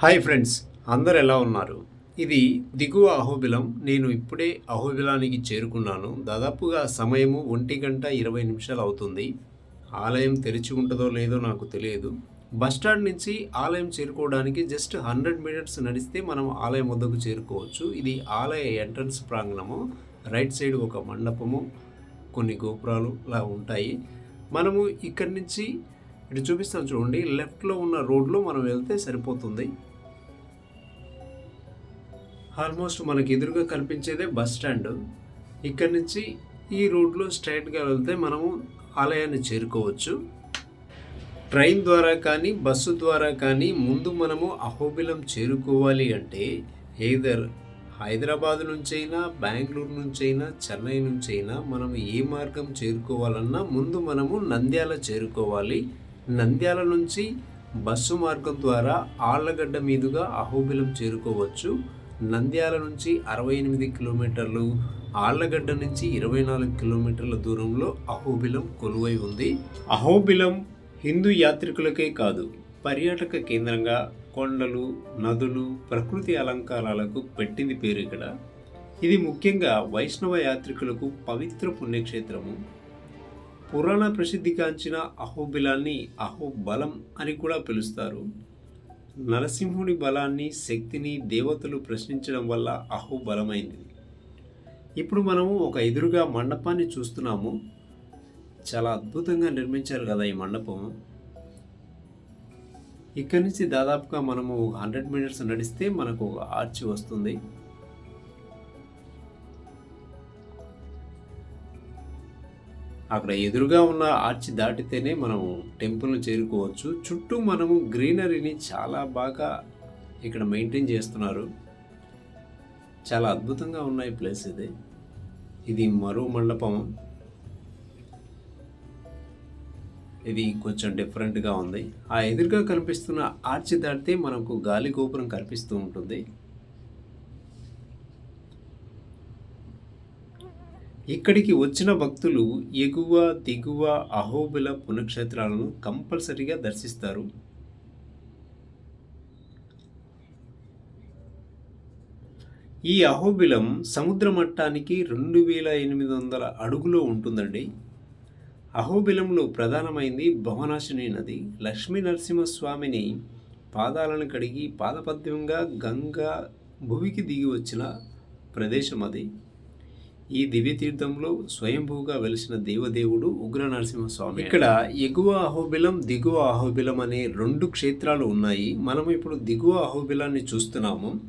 Hi friends అందరు ఎలా ఉన్నారు? ఇది దిగువ అహోబిలం. నేను ఇప్పుడే అహోబిలానికి చేరుకున్నాను. దాదాపుగా సమయము ఒంటి గంట ఇరవై నిమిషాలు అవుతుంది. ఆలయం తెరిచి ఉంటుందో లేదో నాకు తెలియదు. బస్ స్టాండ్ నుంచి ఆలయం చేరుకోవడానికి జస్ట్ హండ్రెడ్ మీటర్స్ నడిస్తే మనం ఆలయం వద్దకు చేరుకోవచ్చు. ఇది ఆలయ ఎంట్రన్స్ ప్రాంగణము. రైట్ సైడ్ ఒక మండపము కొన్ని గోపురాలు ఇలా ఉంటాయి. మనము ఇక్కడి నుంచి ఇటు చూపిస్తాను చూడండి. లెఫ్ట్లో ఉన్న రోడ్లో మనం వెళ్తే సరిపోతుంది. ఆల్మోస్ట్ మనకి ఎదురుగా కనిపించేదే బస్ స్టాండ్. ఇక్కడి నుంచి ఈ రోడ్లో స్ట్రైట్గా వెళ్తే మనము ఆలయాన్ని చేరుకోవచ్చు. ట్రైన్ ద్వారా కానీ బస్సు ద్వారా కానీ ముందు మనము అహోబిలం చేరుకోవాలి అంటే ఏదర్ హైదరాబాద్ నుంచైనా బెంగళూరు నుంచైనా చెన్నై నుంచైనా మనం ఏ మార్గం చేరుకోవాలన్నా ముందు మనము నంద్యాల చేరుకోవాలి. నంద్యాల నుంచి బస్సు మార్గం ద్వారా ఆళ్ళగడ్డ మీదుగా అహోబిలం చేరుకోవచ్చు. నంద్యాల నుంచి అరవై ఎనిమిది కిలోమీటర్లు ఆళ్ళగడ్డ నుంచి ఇరవై నాలుగు కిలోమీటర్ల దూరంలో అహోబిలం కొలువై ఉంది. అహోబిలం హిందూ యాత్రికులకే కాదు పర్యాటక కేంద్రంగా కొండలు నదులు ప్రకృతి అలంకారాలకు పెట్టింది పేరు ఇక్కడ. ఇది ముఖ్యంగా వైష్ణవ యాత్రికులకు పవిత్ర పుణ్యక్షేత్రము. పురాణ ప్రసిద్ధిగాంచిన అహోబిలాన్ని అహోబలం అని కూడా పిలుస్తారు. నరసింహుని బలాన్ని శక్తిని దేవతలు ప్రశ్నించడం వల్ల అహోబలమైంది. ఇప్పుడు మనము ఒక ఎదురుగా మండపాన్ని చూస్తున్నాము. చాలా అద్భుతంగా నిర్మించారు కదా ఈ మండపం. ఇక్కడి నుంచి దాదాపుగా మనము ఒక హండ్రెడ్ మీటర్స్ నడిస్తే మనకు ఒక ఆర్చి వస్తుంది. అక్కడ ఎదురుగా ఉన్న ఆర్చి దాటితేనే మనము టెంపుల్ను చేరుకోవచ్చు. చుట్టూ మనము గ్రీనరీని చాలా బాగా ఇక్కడ మెయింటైన్ చేస్తున్నారు. చాలా అద్భుతంగా ఉన్నాయి ప్లేస్ ఇది. ఇది మరో మండపం. ఇది కొంచెం డిఫరెంట్గా ఉంది. ఆ ఎదురుగా కనిపిస్తున్న ఆర్చి దాటితే మనకు గాలి గోపురం కనిపిస్తూ ఉంటుంది. ఇక్కడికి వచ్చిన భక్తులు ఎగువ దిగువ అహోబిల పుణ్యక్షేత్రాలను కంపల్సరీగా దర్శిస్తారు. ఈ అహోబిలం సముద్ర మట్టానికి రెండు వేల ఎనిమిది వందల అడుగులో ఉంటుందండి. అహోబిలంలో ప్రధానమైంది భవనాశిని నది. లక్ష్మీ నరసింహస్వామిని పాదాలను కడిగి పాదపద్యంగా గంగా భువికి దిగి వచ్చిన ప్రదేశం అది. ఈ దివ్యతీర్థంలో స్వయంభూగా వెలిసిన దేవదేవుడు ఉగ్ర నరసింహస్వామి. ఇక్కడ ఎగువ అహోబిలం దిగువ అహోబిలం అనే రెండు క్షేత్రాలు ఉన్నాయి. మనం ఇప్పుడు దిగువ అహోబిలాన్ని చూస్తున్నాము.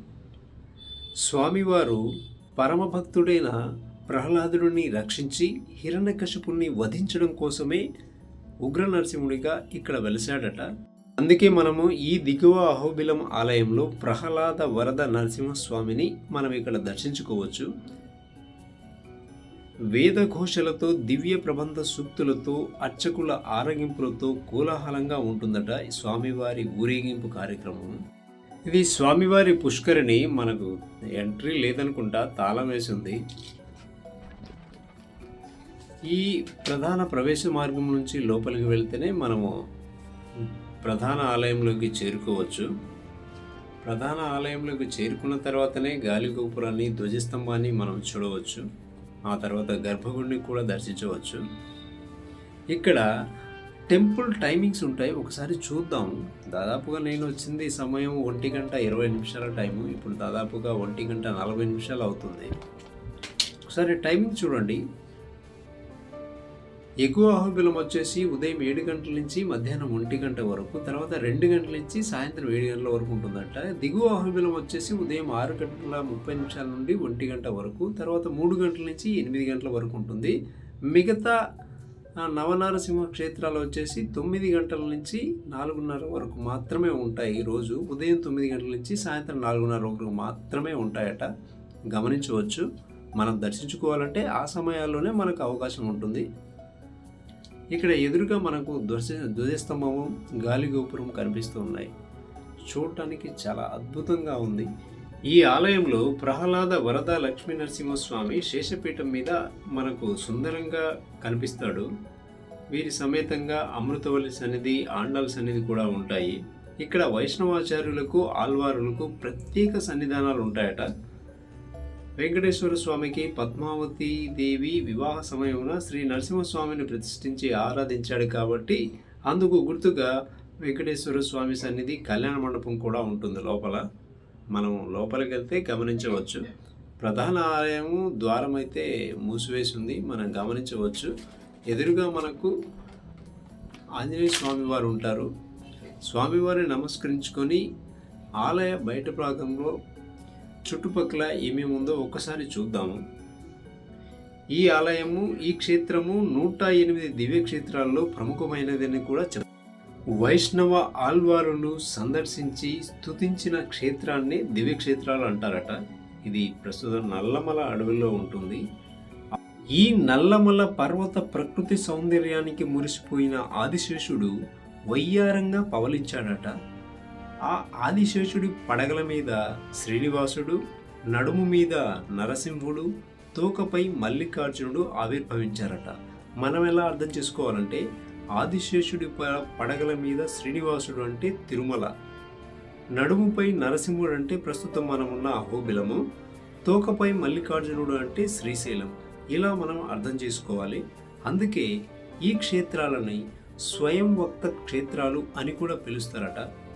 స్వామివారు పరమభక్తుడైన ప్రహ్లాదుడిని రక్షించి హిరణ్యకశిపుణ్ణి వధించడం కోసమే ఉగ్ర నరసింహుడిగా ఇక్కడ వెలిశాడట. అందుకే మనము ఈ దిగువ అహోబిలం ఆలయంలో ప్రహ్లాద వరద నరసింహస్వామిని మనం ఇక్కడ దర్శించుకోవచ్చు. వేదఘోషలతో దివ్య ప్రబంధ సూక్తులతో అర్చకుల ఆరగింపులతో కోలాహలంగా ఉంటుందట ఈ స్వామివారి ఊరేగింపు కార్యక్రమం. ఇది స్వామివారి పుష్కరిణి మనకు ఎంట్రీ లేదనుకుంటా తాళం వేసి ఉంది ఈ ప్రధాన ప్రవేశ మార్గం నుంచి లోపలికి వెళ్తేనే మనము ప్రధాన ఆలయంలోకి చేరుకోవచ్చు. ప్రధాన ఆలయంలోకి చేరుకున్న తర్వాతనే గాలి గోపురాన్ని ధ్వజస్తంభాన్ని మనం చూడవచ్చు. ఆ తర్వాత గర్భగుడిని కూడా దర్శించవచ్చు. ఇక్కడ టెంపుల్ టైమింగ్స్ ఉంటాయి. ఒకసారి చూద్దాం. దాదాపుగా నేను వచ్చింది సమయం ఒంటి గంట ఇరవై నిమిషాల టైము. ఇప్పుడు దాదాపుగా ఒంటి గంట నలభై నిమిషాలు అవుతుంది. ఒకసారి టైమింగ్ చూడండి. ఎక్కువ అహోబిలం వచ్చేసి ఉదయం ఏడు గంటల నుంచి మధ్యాహ్నం ఒంటి గంట వరకు తర్వాత రెండు గంటల నుంచి సాయంత్రం ఏడు గంటల వరకు ఉంటుందంట. దిగువ అహోబిలం వచ్చేసి ఉదయం ఆరు గంటల ముప్పై నిమిషాల నుండి ఒంటి గంట వరకు తర్వాత మూడు గంటల నుంచి ఎనిమిది గంటల వరకు ఉంటుంది. మిగతా నవనారసింహ క్షేత్రాలు వచ్చేసి తొమ్మిది గంటల నుంచి నాలుగున్నర వరకు మాత్రమే ఉంటాయి రోజు ఉదయం తొమ్మిది గంటల నుంచి సాయంత్రం నాలుగున్నర వరకు మాత్రమే ఉంటాయట. గమనించవచ్చు. మనం దర్శించుకోవాలంటే ఆ సమయాల్లోనే మనకు అవకాశం ఉంటుంది. ఇక్కడ ఎదురుగా మనకు ధ్వజ ధ్వజస్తంభము గాలి గోపురం కనిపిస్తూ ఉన్నాయి. చూడటానికి చాలా అద్భుతంగా ఉంది. ఈ ఆలయంలో ప్రహ్లాద వరద లక్ష్మీ నరసింహస్వామి శేషపీఠం మీద మనకు సుందరంగా కనిపిస్తాడు. వీరి సమేతంగా అమృతవల్లి సన్నిధి ఆండాల్ సన్నిధి కూడా ఉంటాయి. ఇక్కడ వైష్ణవాచార్యులకు ఆల్వారులకు ప్రత్యేక సన్నిధానాలు ఉంటాయట. వెంకటేశ్వర స్వామికి పద్మావతి దేవి వివాహ సమయమున శ్రీ నరసింహస్వామిని ప్రతిష్ఠించి ఆరాధించాడు కాబట్టి అందుకు గుర్తుగా వెంకటేశ్వర స్వామి సన్నిధి కళ్యాణ మండపం కూడా ఉంటుంది లోపల. మనం లోపలికి వెళ్తే గమనించవచ్చు. ప్రధాన ఆలయము ద్వారం అయితే మూసివేసి ఉంది మనం గమనించవచ్చు. ఎదురుగా మనకు ఆంజనేయ స్వామి వారు ఉంటారు. స్వామివారిని నమస్కరించుకొని ఆలయ బయట భాగంలో చుట్టుపక్కల ఏమేమి ఉందో ఒక్కసారి చూద్దాము. ఈ ఆలయము ఈ క్షేత్రము నూట ఎనిమిది దివ్య క్షేత్రాల్లో ప్రముఖమైనదని కూడా చెప్ వైష్ణవ ఆల్వారులు సందర్శించి స్తుతించిన క్షేత్రాన్ని దివ్యక్షేత్రాలు అంటారట. ఇది ప్రస్తుతం నల్లమల అడవిలో ఉంటుంది. ఈ నల్లమల పర్వత ప్రకృతి సౌందర్యానికి మురిసిపోయిన ఆదిశేషుడు వయ్యారంగా పవలించాడట ఆ ఆదిశేషుడి పడగల మీద శ్రీనివాసుడు నడుము మీద నరసింహుడు తోకపై మల్లికార్జునుడు ఆవిర్భవించారట. మనం ఎలా అర్థం చేసుకోవాలంటే ఆదిశేషుడి ప- పడగల మీద శ్రీనివాసుడు అంటే తిరుమల. నడుముపై నరసింహుడు అంటే ప్రస్తుతం మనం ఉన్న అహోబిలము. తోకపై మల్లికార్జునుడు అంటే శ్రీశైలం. ఇలా మనం అర్థం చేసుకోవాలి. అందుకే ఈ క్షేత్రాలని స్వయం వక్త క్షేత్రాలు అని కూడా పిలుస్తారట.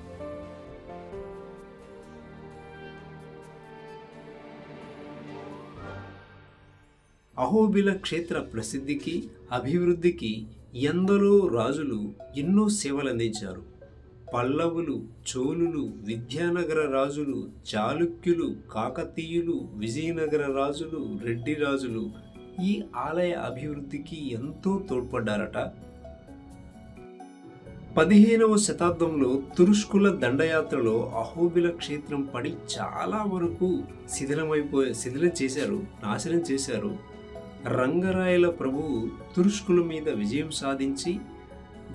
అహోబిల క్షేత్ర ప్రసిద్ధికి అభివృద్ధికి ఎందరో రాజులు ఎన్నో సేవలందించారు. పల్లవులు చోళులు విద్యానగర రాజులు చాళుక్యులు కాకతీయులు విజయనగర రాజులు రెడ్డి రాజులు ఈ ఆలయ అభివృద్ధికి ఎంతో తోడ్పడ్డారట. పదిహేనవ శతాబ్దంలో తురుష్కుల దండయాత్రలో అహోబిల క్షేత్రం పడి చాలా వరకు శిథిలమైపోయే శిథిలం చేశారు నాశనం చేశారు. రంగరాయల ప్రభువు తురుష్కుల మీద విజయం సాధించి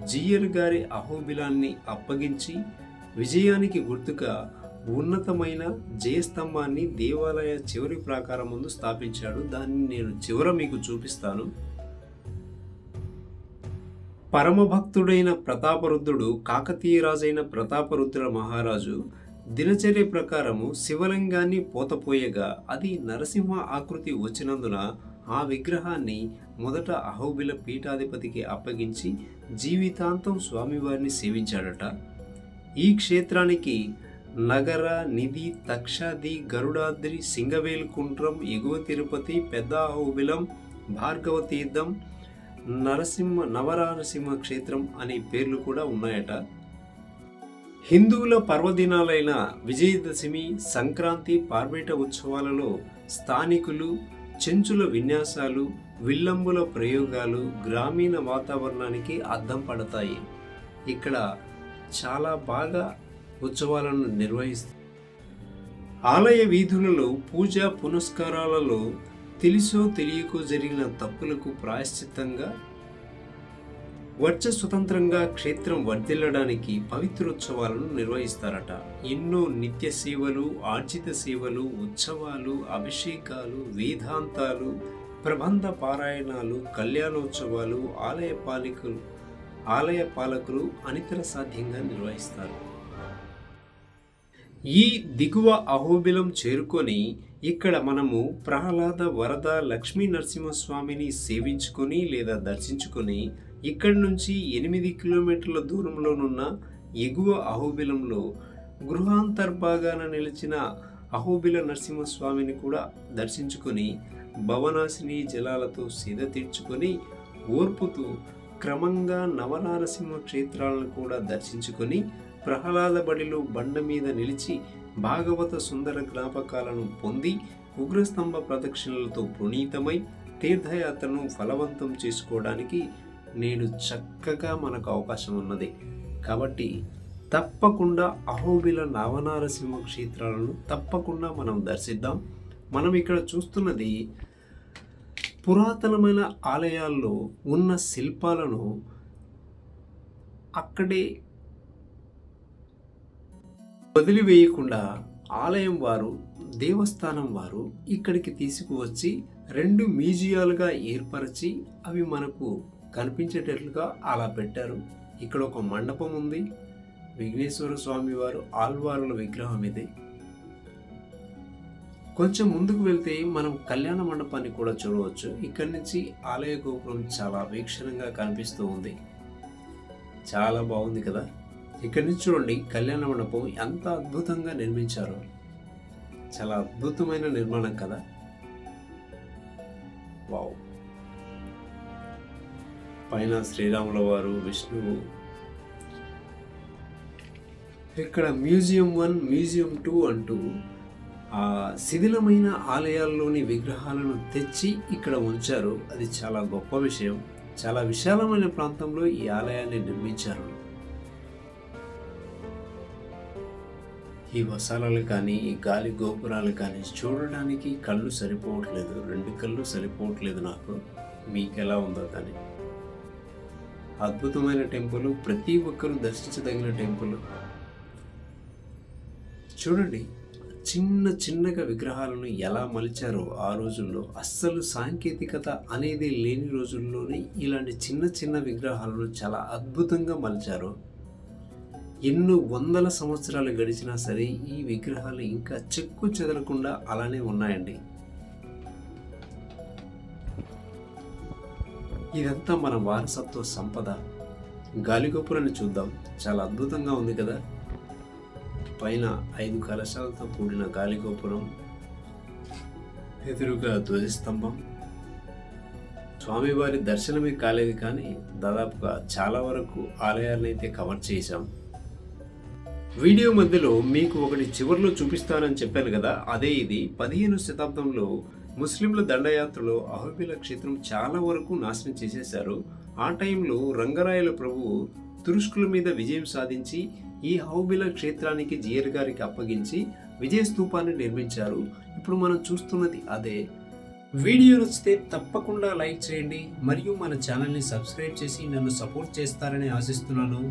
జియర్ గారి అహోబిలాన్ని అప్పగించి విజయానికి గుర్తుగా ఉన్నతమైన జయస్తంభాన్ని దేవాలయ చివరి ప్రాకారం ముందు స్థాపించాడు. దాన్ని నేను చివర మీకు చూపిస్తాను. పరమభక్తుడైన ప్రతాపరుద్రుడు కాకతీయ రాజైన ప్రతాపరుద్ర మహారాజు దినచర్య ప్రకారము శివలింగాన్ని పోతపోయగా అది నరసింహ ఆకృతి వచ్చినందున ఆ విగ్రహాన్ని మొదట అహోబిల పీఠాధిపతికి అప్పగించి జీవితాంతం స్వామివారిని సేవించాడట. ఈ క్షేత్రానికి నగర నిధి తక్షాది గరుడాద్రి సింగవేల్ కుంట్రం ఎగువ తిరుపతి పెద్ద అహోబిలం భార్గవ తీర్థం నరసింహ నవరానసింహ క్షేత్రం అనే పేర్లు కూడా ఉన్నాయట. హిందువుల పర్వదినాలైన విజయదశమి సంక్రాంతి పార్వేట ఉత్సవాలలో స్థానికులు చెంచుల విన్యాసాలు విల్లంబుల ప్రయోగాలు గ్రామీణ వాతావరణానికి అద్దం పడతాయి. ఇక్కడ చాలా బాగా ఉత్సవాలను నిర్వహిస్తారు ఆలయ వీధులలో పూజా పునస్కారాలలో తెలుసో తెలియకో జరిగిన తప్పులకు ప్రాయశ్చిత్తంగా వర్చ స్వతంత్రంగా క్షేత్రం వర్ధిల్లడానికి పవిత్రోత్సవాలను నిర్వహిస్తారట. ఎన్నో నిత్య సేవలు ఆర్జిత సేవలు ఉత్సవాలు అభిషేకాలు వేదాంతాలు ప్రబంధ పారాయణాలు కళ్యాణోత్సవాలు ఆలయ పాలికలు ఆలయ పాలకులు అనితర సాధ్యంగా నిర్వహిస్తారు. ఈ దిగువ అహోబిలం చేరుకొని ఇక్కడ మనము ప్రహ్లాద వరద లక్ష్మీ నరసింహస్వామిని సేవించుకొని లేదా దర్శించుకొని ఇక్కడి నుంచి ఎనిమిది కిలోమీటర్ల దూరంలోనున్న ఎగువ అహోబిలంలో గృహాంతర్భాగాన నిలిచిన అహోబిల నరసింహస్వామిని కూడా దర్శించుకొని భవనాశిని జలాలతో సిద్ధ తీర్చుకొని ఓర్పుతూ క్రమంగా నవనారసింహ క్షేత్రాలను కూడా దర్శించుకొని ప్రహ్లాద బడిలో బండ మీద నిలిచి భాగవత సుందర జ్ఞాపకాలను పొంది ఉగ్రస్తంభ ప్రదక్షిణలతో పునీతమై తీర్థయాత్రను ఫలవంతం చేసుకోవడానికి నేడు చక్కగా మనకు అవకాశం ఉన్నది. కాబట్టి తప్పకుండా అహోబిల నవనారసింహ క్షేత్రాలను తప్పకుండా మనం దర్శిద్దాం. మనం ఇక్కడ చూస్తున్నది పురాతనమైన ఆలయాల్లో ఉన్న శిల్పాలను అక్కడే వదిలివేయకుండా ఆలయం వారు దేవస్థానం వారు ఇక్కడికి తీసుకువచ్చి రెండు మ్యూజియాలుగా ఏర్పరిచి అవి మనకు కనిపించేటట్లుగా అలా పెట్టారు. ఇక్కడ ఒక మండపం ఉంది. విఘ్నేశ్వర స్వామి వారు ఆల్వారుల విగ్రహం ఇది. కొంచెం ముందుకు వెళ్తే మనం కళ్యాణ మండపాన్ని కూడా చూడవచ్చు. ఇక్కడి నుంచి ఆలయ గోపురం చాలా వీక్షణంగా కనిపిస్తూ ఉంది. చాలా బాగుంది కదా? ఇక్కడి నుంచి చూడండి కళ్యాణ మండపం ఎంత అద్భుతంగా నిర్మించారో. చాలా అద్భుతమైన నిర్మాణం కదా? వావ్. పైన శ్రీరాముల వారు విష్ణువు. ఇక్కడ మ్యూజియం వన్ మ్యూజియం టూ అంటూ ఆ శిథిలమైన ఆలయాల్లోని విగ్రహాలను తెచ్చి ఇక్కడ ఉంచారు. అది చాలా గొప్ప విషయం. చాలా విశాలమైన ప్రాంతంలో ఈ ఆలయాన్ని నిర్మించారు. ఈ వసాలలు కానీ ఈ గాలి గోపురాలు కానీ చూడడానికి కళ్ళు సరిపోవట్లేదు. రెండు కళ్ళు సరిపోవట్లేదు నాకు. మీకు ఎలా ఉందో కానీ. అద్భుతమైన టెంపుల్ ప్రతి ఒక్కరూ దర్శించదగిన టెంపుల్. చూడండి చిన్న చిన్నగా విగ్రహాలను ఎలా మలిచారో ఆ రోజుల్లో. అస్సలు సాంకేతికత అనేది లేని రోజుల్లోనే ఇలాంటి చిన్న చిన్న విగ్రహాలను చాలా అద్భుతంగా మలిచారు. ఎన్నో వందల సంవత్సరాలు గడిచినా సరే ఈ విగ్రహాలు ఇంకా చెక్కు చెదరకుండా అలానే ఉన్నాయండి. ఇదంతా మన వారసత్వ సంపద. గాలిగోపురాన్ని చూద్దాం. చాలా అద్భుతంగా ఉంది కదా? పైన ఐదు కలశాలతో కూడిన గాలిగోపురం. ఎదురుగా ధ్వజస్తంభం. స్వామివారి దర్శనమే కాలేదు కానీ దాదాపుగా చాలా వరకు ఆలయాలను అయితే కవర్ చేశాం. వీడియో మధ్యలో మీకు ఒకటి చివరిలో చూపిస్తానని చెప్పాను కదా? అదే ఇది పదిహేను శతాబ్దంలో ముస్లింల దండయాత్రలో అహోబిల క్షేత్రం చాలా వరకు నాశనం చేసేశారు. ఆ టైంలో రంగరాయల ప్రభువు తురుష్కుల మీద విజయం సాధించి ఈ అహోబిల క్షేత్రానికి జియర్ గారికి అప్పగించి విజయ స్తూపాన్ని నిర్మించారు. ఇప్పుడు మనం చూస్తున్నది అదే. వీడియో నచ్చితే తప్పకుండా లైక్ చేయండి మరియు మన ఛానల్ని సబ్స్క్రైబ్ చేసి నన్ను సపోర్ట్ చేస్తారని ఆశిస్తున్నాను.